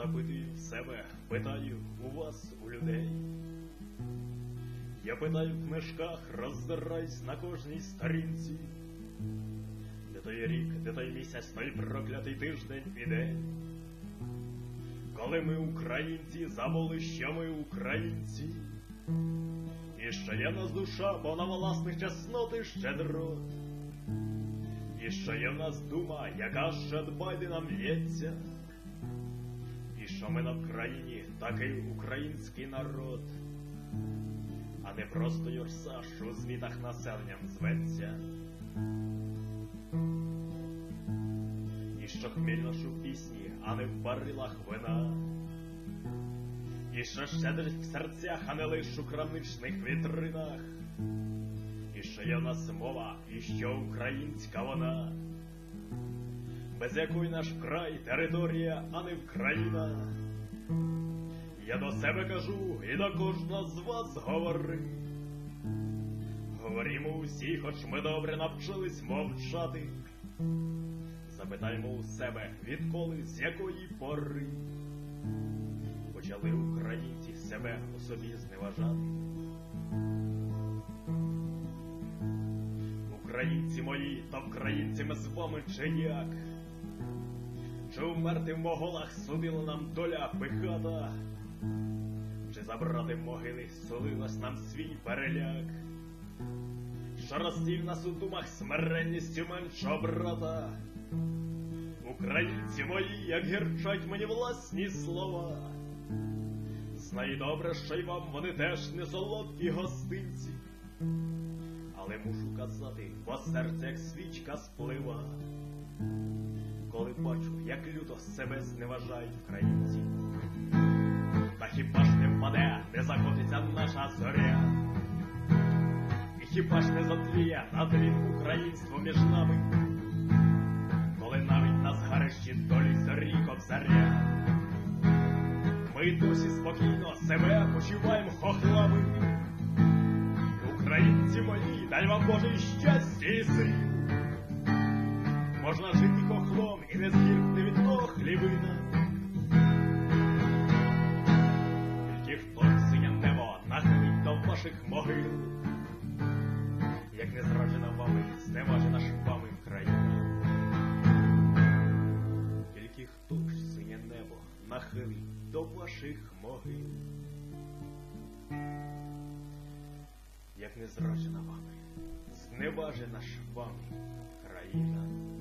запитую в себе, питаю у вас, у людей. Я питаю в книжках, роздираюсь на кожній сторінці. Де той рік, де той місяць, той проклятий тиждень і день. Коли ми українці забули, що ми українці. І що є в нас душа, повна власних чеснот і щедрот. І що є в нас дума, яка ще дбайди нам лється. Що ми на Вкраїні такий український народ, а не просто юрса, що у звітах населенням зветься. І що хміль наш у пісні, а не в барилах вина. І що щедрість в серцях, а не лиш у крамничних вітринах. І що є в нас мова, і що українська вона, без якої наш край територія, а не Вкраїна. Я до себе кажу і до кожного з вас говори. Говоримо усі, хоч ми добре навчились мовчати. Запитаймо у себе, відколи, з якої пори почали українці себе у собі зневажати. Українці мої, та українцями з вами чи як? Чи вмерти в моголах судила нам доля пихата? Чи забрати могили солилась нам свій переляк? Що розсів нас у думах смиренністю меншого брата? Українці мої, як гірчать мені власні слова. Знаю добре, що й вам вони теж не солодкі гостинці. Але мушу казати, бо серце як свічка сплива. Коли бачу, як люто себе зневажають українці. Та хіба ж не впаде, не закотиться наша зоря? І хіба ж не затліє на тлі українство між нами? Коли навіть на згарищі долі зорі кобзаря. Ми досі спокійно себе почуваємо хохлами. Українці мої, дай вам Боже щастя і сил. Можна жити хохлом і не згірти від того хлібина. Тільки хто синє небо нахилить до ваших могил, як не зраджена вами, зневажена ж вами країна. Тільки хто ж синє небо нахилить до ваших могил, як не зраджена вами, зневажена ж вами країна.